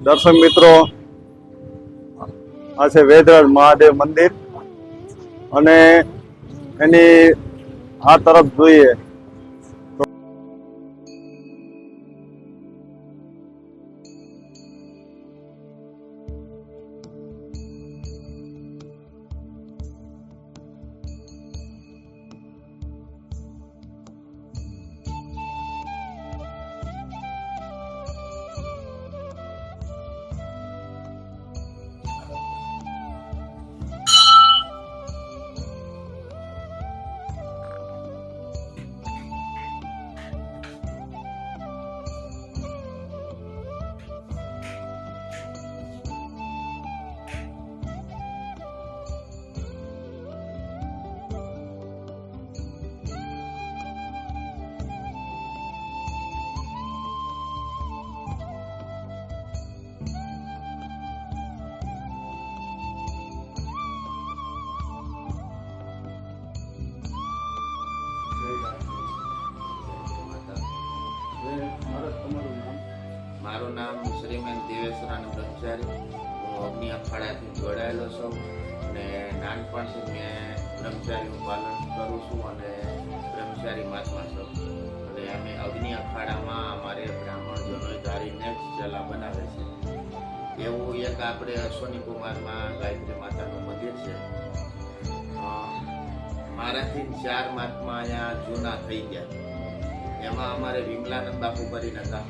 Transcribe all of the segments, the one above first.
દર્શક મિત્રો આ છે વેદરાજ મહાદેવ મંદિર. અને એની આ તરફ જોઈએ. નામ શ્રીમેન દેવેશ્વરાન બ્રહ્મચારી. અગ્નિ અખાડાથી જોડાયેલો છું અને નાનપણથી મેં બ્રહ્મચારીનું પાલન કરું છું અને બ્રહ્મચારી મહાત્મા છું. અને અમે અગ્નિ અખાડામાં અમારે બ્રાહ્મણ ધારીને જ ચલા બનાવે છે. એવું એક આપણે અશ્વની કુમારમાં ગાયત્રી માતાનું મંદિર છે. મારાથી ચાર મહાત્મા અહીંયા જૂના થઈ ગયા. એમાં અમારે વિમલાનંદ બાપુ કરીને હતા.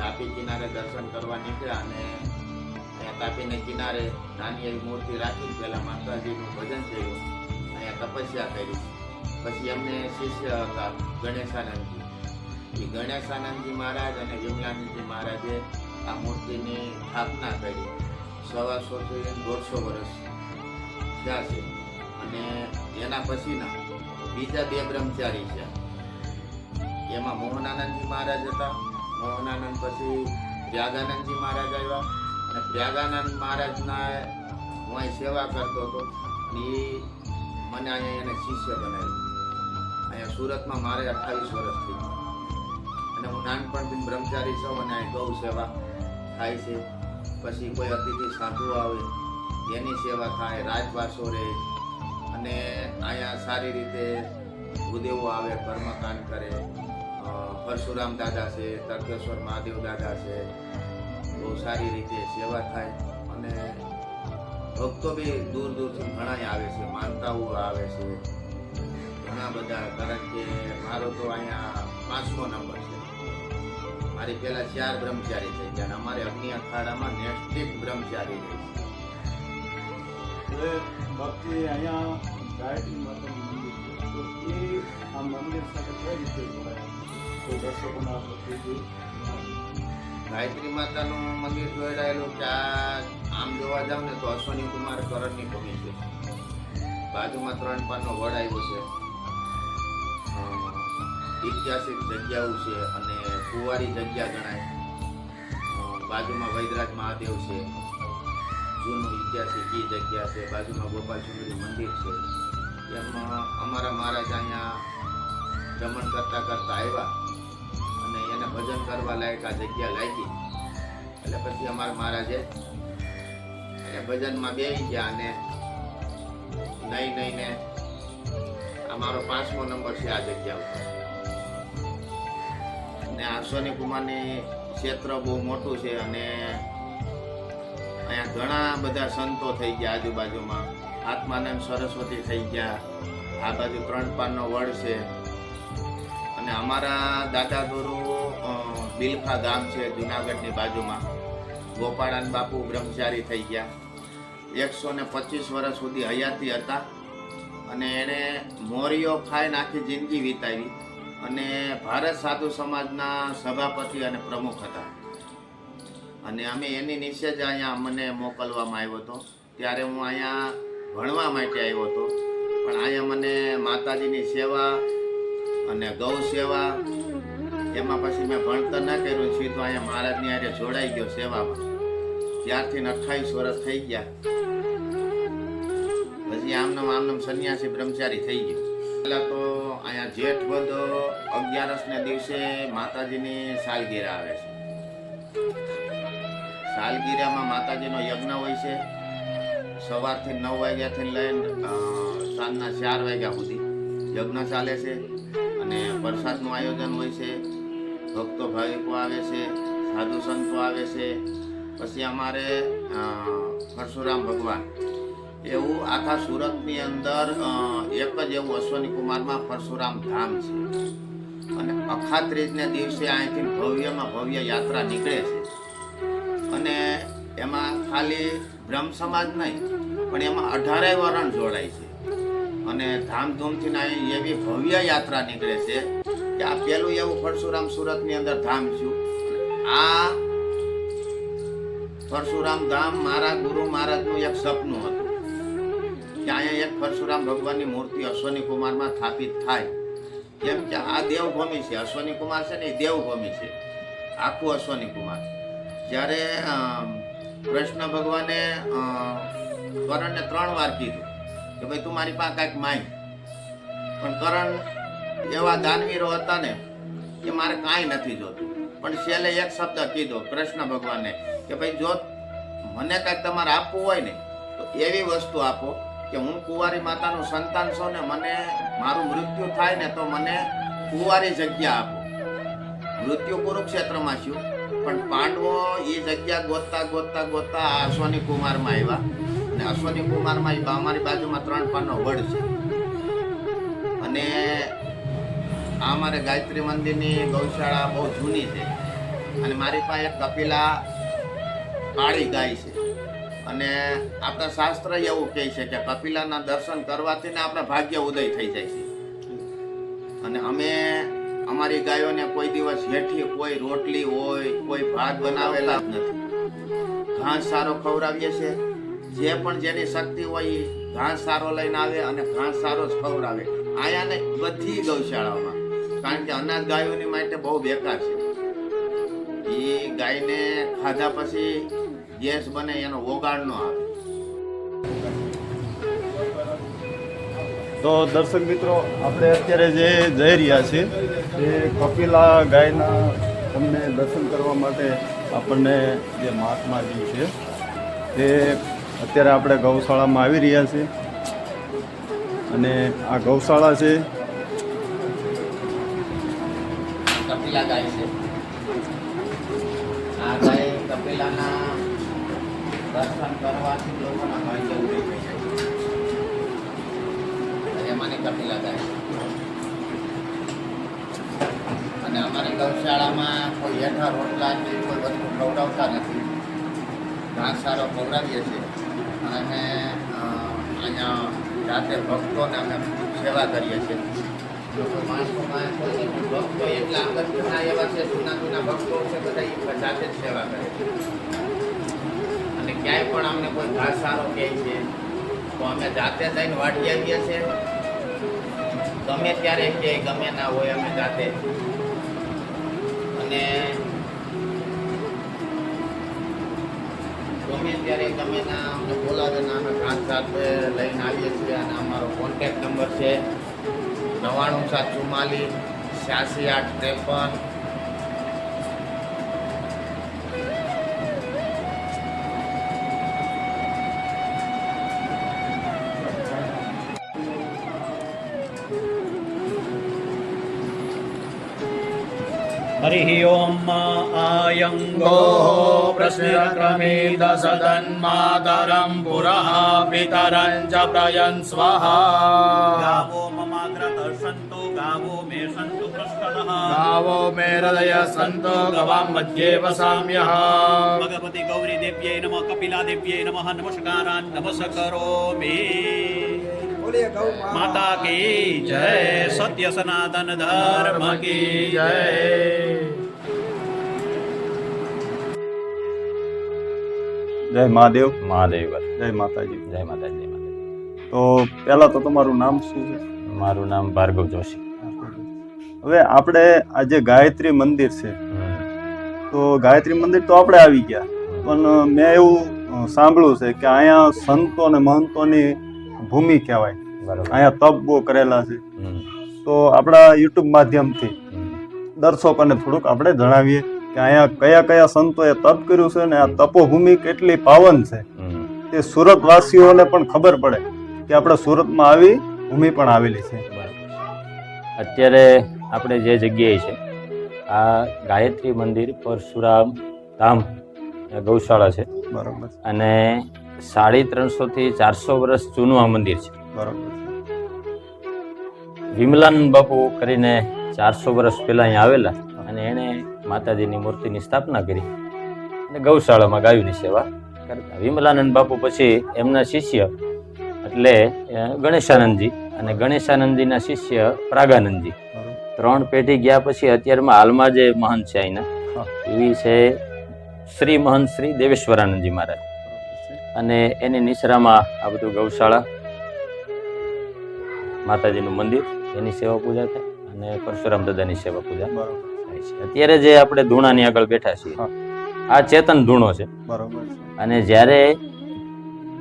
તાપી કિનારે દર્શન કરવા નીકળ્યા અને અહીંયા તાપીને કિનારે નાની એવી મૂર્તિ રાખી પહેલાં માતાજીનું ભજન કર્યું અહીંયા તપસ્યા કરી. પછી એમને શિષ્ય હતા ગણેશાનંદજી. એ ગણેશાનંદજી મહારાજ અને વિમલાનંદજી મહારાજે આ મૂર્તિની સ્થાપના કરી. સવાસોથી દોઢસો વર્ષ થયા છે અને એના પછીના બીજા બે બ્રહ્મચારી છે. એમાં મોહનાનંદજી મહારાજ હતા મોહનાનંદ પછી ત્યાગાનંદજી મહારાજ આવ્યા. અને ત્યાગાનંદ મહારાજના હું અહીં સેવા કરતો હતો. અને એ મને અહીંયા એને શિષ્ય બનાવ્યું. અહીંયા સુરતમાં મારે અઠ્ઠાવીસ વર્ષ થઈ અને હું નાનપણથી બ્રહ્મચારી છું અને અહીં ગૌ સેવા થાય છે. પછી કોઈ અતિથિ સાધુ આવે, એની સેવા થાય, રાજવાસો રહે. અને અહીંયા સારી રીતે ભૂદેવો આવે, કર્મકાંડ કરે. પરશુરામ દાદા છે, તર્કેશ્વર મહાદેવ દાદા છે, બહુ સારી રીતે સેવા થાય અને ભક્તો બી દૂર દૂરથી ઘણા આવે છે, માનતાઓ આવે છે, ઘણા બધા, કારણ કે મારો તો અહીંયા પાંચમો નંબર છે. મારી પહેલા ચાર બ્રહ્મચારી થઈ ગયા અમારે અગ્નિ અખાડામાં નેસ્ટિક બ્રહ્મચારી થઈ છે. ભક્તિ અહીંયા મંદિર સાથે કઈ રીતે જોડાય? દર્શકોના ગાયત્રી માતાનું મંદિર જોડાયેલું કે આ આમ જોવા જાવ ને તો અશ્વની કુમાર કરણની ભૂમિ છે. બાજુમાં ત્રણ પાનનો વડ આવ્યો છે. ઐતિહાસિક જગ્યાઓ છે અને કુંવારી જગ્યા ગણાય. બાજુમાં વૈદરાજ મહાદેવ છે. જૂનું ઐતિહાસિક એ જગ્યા છે. બાજુમાં ગોપાલ મંદિર છે. એમાં અમારા મહારાજ અહીંયા ભ્રમણ કરતાં કરતાં આવ્યા. ભજન કરવા લાયક આ જગ્યા લાગી એટલે પછી અમારા મહારાજે એ ભજનમાં બેસી ગયા અને નહીં નહીં ને અમારો પાંચમો નંબર છે આ જગ્યા ઉપર. અને આ સોની કુમારની ક્ષેત્ર બહુ મોટું છે અને અહીંયા ઘણા બધા સંતો થઈ ગયા આજુબાજુમાં. આત્માનંદ સરસ્વતી થઈ ગયા. આ બાજુ ત્રણ પાનનો વડ છે. અને અમારા દાદા ગુરુ બિલખા ગામ છે, જુનાગઢની બાજુમાં. ગોપાળાન બાપુ બ્રહ્મચારી થઈ ગયા. એકસો ને પચીસ વર્ષ સુધી હયાતી હતા અને એણે મોરીઓ ખાઈને આખી જિંદગી વિતાવી અને ભારત સાધુ સમાજના સભાપતિ અને પ્રમુખ હતા. અને અમે એની નીચે જ અહીંયા મને મોકલવામાં આવ્યો હતો. ત્યારે હું અહીંયા ભણવા માટે આવ્યો હતો. પણ અહીંયા મને માતાજીની સેવા અને ગૌ સેવા એમાં પછી મેં ભણતર ના કર્યું, સીધું અહીંયા મહારાજની આજે જોડાઈ ગયો સેવામાં. ત્યારથી અઠ્ઠાવીસ વર્ષ થઈ ગયા. પછી આમનો આમનો સંન્યાસી બ્રહ્મચારી થઈ ગયો. પહેલાં તો અહીંયા જેઠ વધો અગિયારસને દિવસે માતાજીની સાલગીરા આવે છે. સાલગીરામાં માતાજીનો યજ્ઞ હોય છે. સવારથી નવ વાગ્યાથી લઈને સાંજના ચાર વાગ્યા સુધી યજ્ઞ ચાલે છે. અને વરસાદનું આયોજન હોય છે. ભક્તો ભાવિકો આવે છે, સાધુ સંતો આવે છે. પછી અમારે પરશુરામ ભગવાન. એવું આખા સુરતની અંદર એક જ એવું અશ્વની કુમારમાં પરશુરામ ધામ છે. અને અખાત્રીજને દિવસે અહીંથી ભવ્યમાં ભવ્ય યાત્રા નીકળે છે. અને એમાં ખાલી બ્રહ્મ સમાજ નહીં, પણ એમાં અઢારે વરણ જોડાય છે. અને ધામધૂમથી એવી ભવ્ય યાત્રા નીકળે છે કે આ પેલું એવું પરશુરામ સુરતની અંદર ધામ છું. આ પરશુરામ ધામ મારા ગુરુ મહારાજનું એક સપનું હતું. કે અહીંયા એક પરશુરામ ભગવાનની મૂર્તિ અશ્વની કુમારમાં સ્થાપિત થાય. કેમ કે આ દેવભૂમિ છે. અશ્વની કુમાર છે ને એ દેવભૂમિ છે. આખું અશ્વની કુમાર. જ્યારે કૃષ્ણ ભગવાને કરણને ત્રણ વાર કીધું કે ભાઈ તું મારી પાસે કાંઈક માંગ પણ કરણ એવા દાનવીરો હતા ને કે મારે કાંઈ નથી જોતું. પણ છેલ્લે એક શબ્દ કીધો કૃષ્ણ ભગવાને કે ભાઈ જો મને કાંઈક તમારે આપવું હોય ને, તો એવી વસ્તુ આપો કે હું કુંવારી માતાનું સંતાન છું ને મને મારું મૃત્યુ થાય ને તો મને કુંવારી જગ્યા આપો. મૃત્યુ કુરુક્ષેત્રમાં છું, પણ પાંડવો એ જગ્યા ગોતતા ગોતતા ગોતતા આ અશ્વની કુમારમાં આવ્યા અને અશ્વની કુમારમાં અમારી બાજુમાં ત્રણ પાનો વડ છે. અને આ અમારે ગાયત્રી મંદિરની ગૌશાળા બહુ જૂની છે. અને મારી પાસે એક કપિલા કાળી ગાય છે. અને આપણા શાસ્ત્ર એવું કહે છે કે કપિલાના દર્શન કરવાથી ને આપણા ભાગ્ય ઉદય થઈ જાય છે. અને અમે અમારી ગાયોને કોઈ દિવસ હેઠી કોઈ રોટલી હોય, કોઈ ભાત બનાવેલા જ નથી. ઘાસ સારો ખવડાવીએ છીએ જે પણ જેની શક્તિ હોય ઘાસ સારો લઈને આવે અને ઘાસ સારો જ ખવડાવે. આયાને બધી ગૌશાળાઓમાં. કારણ કે અનાજ ગાયોની માટે બહુ બેકાર છે. એ ગાયને ખાધા પછી ગેસ બને, એનો ઓગાળ ન આવે. તો દર્શક મિત્રો, આપણે અત્યારે જે જઈ રહ્યા છીએ એ કપિલા ગાયના તમને દર્શન કરવા માટે આપણને જે મહાત્માજી છે, તે અત્યારે આપણે ગૌશાળામાં આવી રહ્યા છીએ. અને આ ગૌશાળા છે કપિલા ગાય છે આ ગાય કપિલાના દર્શન કરવાથી લોકોના ભાગ્ય થઈ જાય. એમાંની કપિલા થાય. અને અમારી ગૌશાળામાં કોઈ હેઠા રોટલા કે કોઈ વસ્તુ ખવડાવતા નથી. ઘાસ સારો ખવડાવીએ છીએ. અને અહીંયા જાતે ભક્તોને અમે સેવા કરીએ છીએ. માણસોમાં ભક્તો એટલા અગત્યના એવા છે જૂના જૂના ભક્તો છે, બધા જાતે જ સેવા કરે છે. ક્યાંય પણ અમને કોઈ ઘાસ સારો કહે છે. તો અમે જાતે જઈને વાટી આવીએ છીએ. ગમે ત્યારે કે ગમે ના હોય, અમે જાતે. અને ગમે ત્યારે ગમે ના અમને બોલાવે ના અમે ઘાસ સાથે લઈને આવીએ છીએ અને અમારો કોન્ટેક્ટ નંબર છે નવ્વાણું સાત ચુમ્માલીસ છ્યાસી આઠ ત્રેપન हरिः ॐ आयङ्गो प्रश्निरक्रमेद सदन्मातरं पुरः पितरं च प्रयन् स्वाहा गावो ममाग्रतः सन्तु गावो मे सन्तु पृष्ठतः गावो मे हृदय सन्तो गवां मध्ये वसाम्यः भगवति गौरी देव्यै नमः कपिला देव्यै नमः नमस्कारान् नमस्करोमि માતા કી જય સત્ય સનાતન ધર્મ કી જય. જય મહાદેવ. મહાદેવ. જય માતાજી. જય માતાજી જય માતાજી. તો પહેલા તો તમારું નામ શું છે? મારું નામ ભાર્ગવ જોશી. હવે આપણે આ જે ગાયત્રી મંદિર છે તો ગાયત્રી મંદિર તો આપણે આવી ગયા. પણ મેં એવું સાંભળ્યું છે કે અહીંયા સંતો અને મહંતોની ભૂમિ કહેવાય. અહીંયા તપ બહુ કરેલા છે. તો આપણા યુટ્યુબ માધ્યમથી દર્શકોને થોડુંક આપણે જણાવીએ કે અહીંયા કયા કયા સંતોએ તપ કર્યું છે ને આ તપોભૂમિ કેટલી પાવન છે. તે સુરત વાસીઓને પણ ખબર પડે કે આપણે સુરતમાં આવી ભૂમિ પણ આવેલી છે. અત્યારે આપણે જે જગ્યાએ છે આ ગાયત્રી મંદિર પરશુરામ ધામ ગૌશાળા છે. બરાબર. અને સાડી ત્રણસો થી ચારસો વર્ષ જૂનું આ મંદિર છે. બરોબર વિમલાનંદ બાપુ કરીને ચારસો વર્ષ પહેલા અહીંયા આવેલા અને એણે માતાજીની મૂર્તિની સ્થાપના કરી. અને ગૌશાળામાં ગાયોની સેવા કરતા. વિમલાનંદ બાપુ પછી એમના શિષ્ય એટલે ગણેશાનંદજી અને ગણેશાનંદજીના શિષ્ય પ્રાગાનંદજી. ત્રણ પેઢી ગયા પછી અત્યારમાં હાલમાં જે મહંત છે અહીંના એ એવી છે શ્રી મહંત શ્રી દેવેશ્વરાનંદજી મહારાજ. અને એની નિસરામાં આ બધું ગૌશાળા માતાજીનું મંદિર એની સેવા પૂજા થાય અને પરશુરામ દાદાની સેવા પૂજા થાય છે. અત્યારે જે આપણે ધૂણાની આગળ બેઠા છીએ આ ચેતન ધૂણો છે. બરોબર અને જ્યારે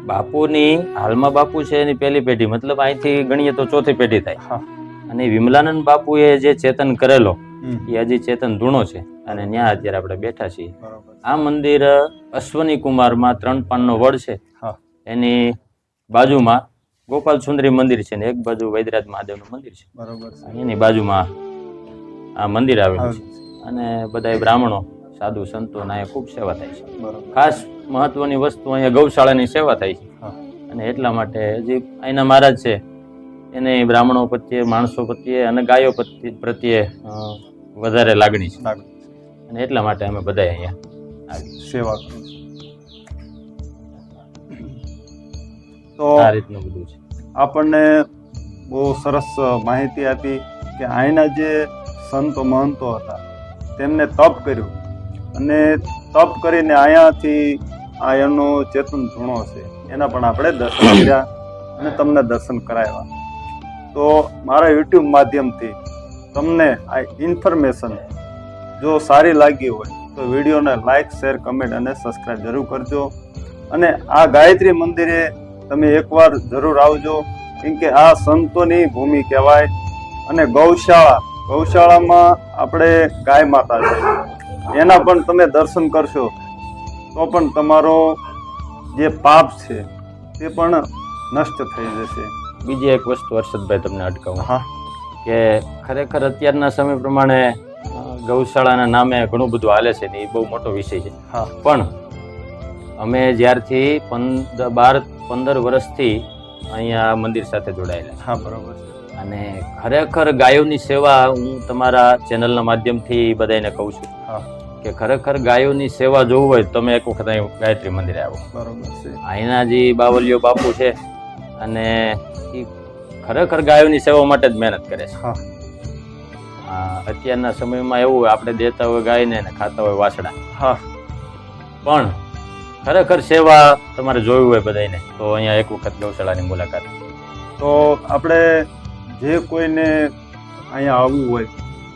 બાપુની હાલમાં બાપુ છે એની પહેલી પેઢી મતલબ અહીંથી ગણીએ તો ચોથી પેઢી થાય. અને વિમલાનંદ બાપુએ જે ચેતન કરેલો એ હજી ચેતન ધૂણો છે. અને ત્યાં અત્યારે આપણે બેઠા છીએ. આ મંદિર અશ્વની કુમારમાં ત્રણ પાનનો વડ છે. એની બાજુમાં ગોપાલ સુંદરી મંદિર છે ને એક બાજુ વૈદ્યરાજ મહાદેવનું મંદિર છે. બરોબર એની બાજુમાં આ મંદિર આવેલું છે. અને બધા બ્રાહ્મણો સાધુ સંતો ના ખૂબ સેવા થાય છે. ખાસ મહત્વની વસ્તુ અહીંયા ગૌશાળાની સેવા થાય છે. અને એટલા માટે હજી અહીંના મહારાજ છે એને બ્રાહ્મણો પ્રત્યે માણસો પ્રત્યે અને ગાયો પ્રત્યે પ્રત્યે વધારે લાગણી છે. અને એટલા માટે અમે બધા અહીંયા આવી સેવા તો આ રીતનું બધું છે. આપણને બહુ સરસ માહિતી આપી કે અહીંના જે સંતો મહંતો હતા તેમને તપ કર્યું. અને તપ કરીને અહીંયાથી આ એનો ચેતન ધૂણો છે. એના પણ આપણે દર્શન કર્યા અને તમને દર્શન કરાવ્યા. તો મારા યુટ્યુબ માધ્યમથી તમને આ ઇન્ફોર્મેશન જો સારી લાગી હોય તો વિડીયોને લાઈક શેર કમેન્ટ અને સબસ્ક્રાઈબ જરૂર કરજો. અને આ ગાયત્રી મંદિરે તમે એકવાર જરૂર આવજો કેમ કે આ સંતોની ભૂમિ કહેવાય. અને ગૌશાળા ગૌશાળામાં આપણે ગાય માતા છે. એના પણ તમે દર્શન કરશો. તો પણ તમારો જે પાપ છે તે પણ નષ્ટ થઈ જશે. બીજી એક વસ્તુ હર્ષદભાઈ તમને અટકાવું. હા. કે ખરેખર અત્યારના સમય પ્રમાણે ગૌશાળાના નામે ઘણું બધું હાલે છે ને એ બહુ મોટો વિષય છે. હા. પણ અમે જ્યારથી પંદર બાર પંદર વર્ષથી અહીંયા મંદિર સાથે જોડાયેલા. હા બરોબર અને ખરેખર ગાયોની સેવા હું તમારા ચેનલના માધ્યમથી બધાને કહું છું હા. કે ખરેખર ગાયોની સેવા જોવું હોય તો તમે એક વખત અહીં ગાયત્રી મંદિરે આવો. બરોબર છે. અહીંના જે બાવલીઓ બાપુ છે અને એ ખરેખર ગાયોની સેવા માટે જ મહેનત કરે છે. અત્યારના સમયમાં એવું હોય આપણે દેતા હોય ગાયને ને ખાતા હોય વાસડા હા. પણ ખરેખર સેવા તમારે જોયું હોય બધાને તો અહીંયા એક વખત ગૌશાળાની મુલાકાત. તો આપણે જે કોઈને અહીંયા આવવું હોય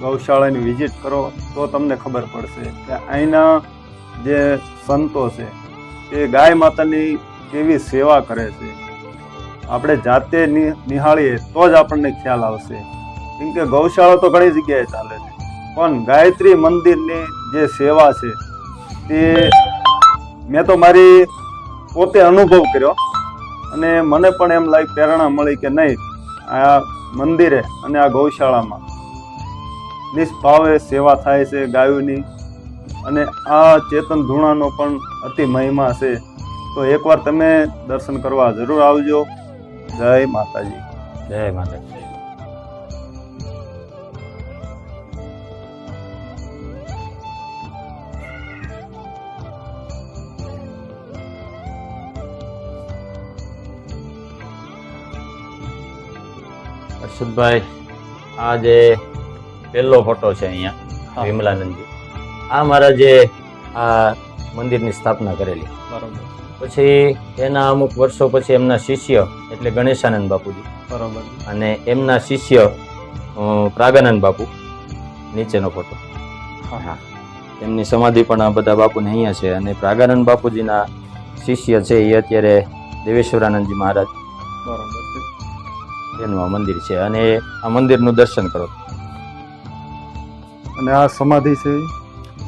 ગૌશાળાની વિઝિટ કરો તો તમને ખબર પડશે કે અહીંના જે સંતો છે એ ગાય માતાની કેવી સેવા કરે છે. આપણે જાતે નિહાળીએ તો જ આપણને ખ્યાલ આવશે. કેમ કે ગૌશાળા તો ઘણી જગ્યાએ ચાલે છે. પણ ગાયત્રી મંદિરની જે સેવા છે, તે મેં તો મારી પોતે અનુભવ કર્યો. અને મને પણ એમ લાગ પ્રેરણા મળી કે નહીં, આ મંદિરે અને આ ગૌશાળામાં નિષ્ભાવે સેવા થાય છે ગાયોની. અને આ ચેતન ધૂણાનો પણ અતિ મહિમા છે. તો એકવાર તમે દર્શન કરવા જરૂર આવજો. જય માતાજી. જય માતા હર્ષદભાઈ આ જે પહેલો ફોટો છે અહીંયા વિમલાનંદજી આ મારા જે આ મંદિરની સ્થાપના કરેલી. બરોબર. પછી એના અમુક વર્ષો પછી એમના શિષ્ય એટલે ગણેશાનંદ બાપુજી. બરોબર. અને એમના શિષ્ય પ્રાગાનંદ બાપુ નીચેનો ફોટો. હા. એમની સમાધિ પણ આ બધા બાપુને અહીંયા છે અને પ્રાગાનંદ બાપુજીના શિષ્ય છે એ અત્યારે દેવેશ્વરાનંદજી મહારાજ. બરોબર. એનું આ મંદિર છે. અને આ મંદિરનું દર્શન કરો. અને આ સમાધિ છે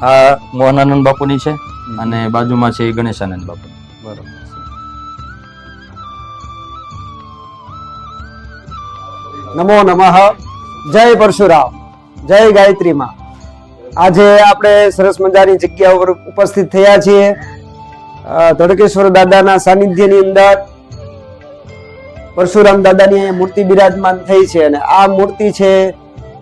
આ મોહનાનંદ બાપુની છે અને બાજુમાં છે ગણેશાનંદ બાપુ. બરાબર નમો નમઃ. જય પરશુરામ. જય ગાયત્રી માં આજે આપણે સરસ મજાની જગ્યા ઉપર ઉપસ્થિત થયા છીએ. ધડકેશ્વર દાદાના સાનિધ્યની અંદર પરશુરામ દાદાની અહીંયા મૂર્તિ બિરાજમાન થઈ છે અને આ મૂર્તિ છે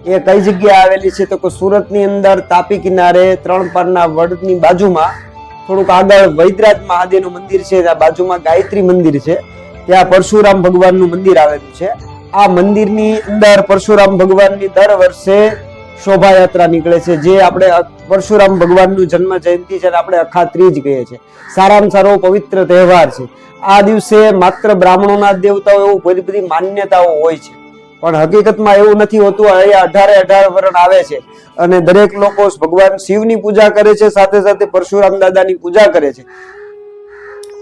એ કઈ જગ્યાએ આવેલી છે તો કે સુરતની અંદર તાપી કિનારે ત્રણ પારના વડની બાજુમાં, થોડુંક આગળ વૈદ્યરાજ મહાદેવનું મંદિર છે, ત્યાં બાજુમાં ગાયત્રી મંદિર છે, ત્યાં પરશુરામ ભગવાનનું મંદિર આવેલું છે. આ મંદિરની અંદર પરશુરામ ભગવાનની દર વર્ષે શોભાયાત્રા નીકળે છે, જે આપણે પરશુરામ ભગવાનનું જન્મ જયંતિ છે આપણે અખાત્રીજ કહીએ છીએ. સારામાં સારો પવિત્ર તહેવાર છે. આ દિવસે માત્ર બ્રાહ્મણોના દેવતાઓ એવું બધી બધી માન્યતાઓ હોય છે. પણ હકીકતમાં એવું નથી હોતું, અહીંયા અઢારે અઢાર વરણ આવે છે. અને દરેક લોકો ભગવાન શિવની પૂજા કરે છે, સાથે સાથે પરશુરામ દાદાની પૂજા કરે છે.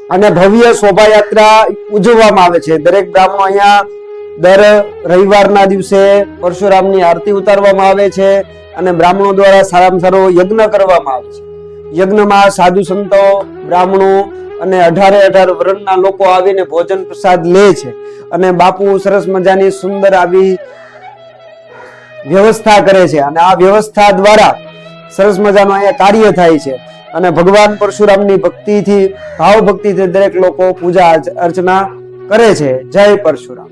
અને ભવ્ય શોભાયાત્રા ઉજવવામાં આવે છે. દરેક બ્રાહ્મણો અહીંયા દર રવિવારના દિવસે પરશુરામની આરતી ઉતારવામાં આવે છે અને બ્રાહ્મણો દ્વારા સારામાં સારો યજ્ઞ કરવામાં આવે છે. યજ્ઞમાં સાધુ સંતો, બ્રાહ્મણો અને અઢારે અઢાર વર્ણના લોકો આવીને ભોજન પ્રસાદ લે છે અને બાપુ સરસ મજાની સુંદર આવી વ્યવસ્થા કરે છે અને આ વ્યવસ્થા દ્વારા સરસ મજાનું અહીંયા કાર્ય થાય છે અને ભગવાન પરશુરામની ભક્તિથી ભાવ ભક્તિથી દરેક લોકો પૂજા અર્ચના કરે છે. જય પરશુરામ.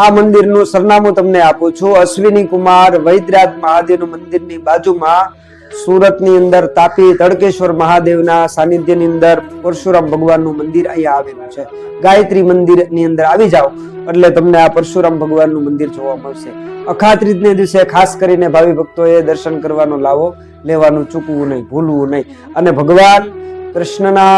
આ મંદિરનું સરનામું તમને આપું છું. અશ્વિની કુમાર, વૈદ્યરાજ મહાદેવનું મંદિરની બાજુમાં સુરતની અંદર તાપી તડકેશ્વર મહાદેવના સાનિધ્યની અંદર પરશુરામ ભગવાનનું મંદિર અહીંયા આવેલું છે. ગાયત્રી મંદિરની અંદર આવી જાઓ, એટલે તમને આ પરશુરામ ભગવાનનું મંદિર જોવા મળશે. અખાત્રીજને દિવસે ખાસ કરીને ભાવિ ભક્તોએ દર્શન કરવાનો લાવો, લેવાનું ચૂકવું નહીં, ભૂલવું નહીં. અને ભગવાન કૃષ્ણના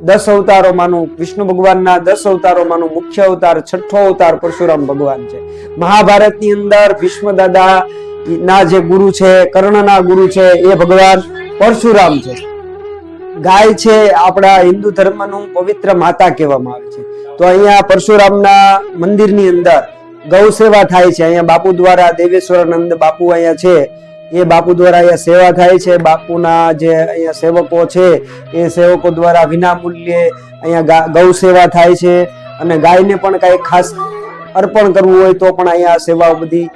દસ અવતારોમાંનું વિષ્ણુ ભગવાનના દસ અવતારોમાંનું મુખ્ય અવતાર, છઠ્ઠો અવતાર પરશુરામ ભગવાન છે. મહાભારતની અંદર ભીષ્મ દાદા ના જે ગુરુ છે, કર્ણના ગુરુ છે, એ ભગવાન પરશુરામ છે. ગાય છે, આપણા હિન્દુ ધર્મનું પવિત્ર માતા કહેવામાં આવે છે. તો અહીંયા પરશુરામના મંદિરની અંદર ગૌ સેવા થાય છે. અહીંયા બાપુ દ્વારા દેવેશ્વરાનંદ બાપુ અહીંયા છે. એ બાપુ દ્વારા અહીંયા સેવા થાય છે. બાપુના જે અહીંયા સેવકો છે, એ સેવકો દ્વારા વિનામૂલ્યે અહીંયા ગૌ સેવા થાય છે અને ગાયને પણ કાંઈ ખાસ અર્પણ કરવું હોય તો પણ અહીંયા સેવા બધી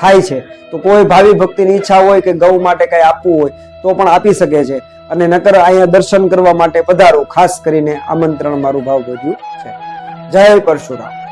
થાય છે. તો કોઈ ભાવિ ભક્તિની ઈચ્છા હોય કે ગૌ માટે કાંઈ આપવું હોય તો પણ આપી શકે છે. અને નકર અહીંયા દર્શન કરવા માટે પધારો, ખાસ કરીને આમંત્રણ મારું ભાવ ભર્યું છે. જય પરશુરામ.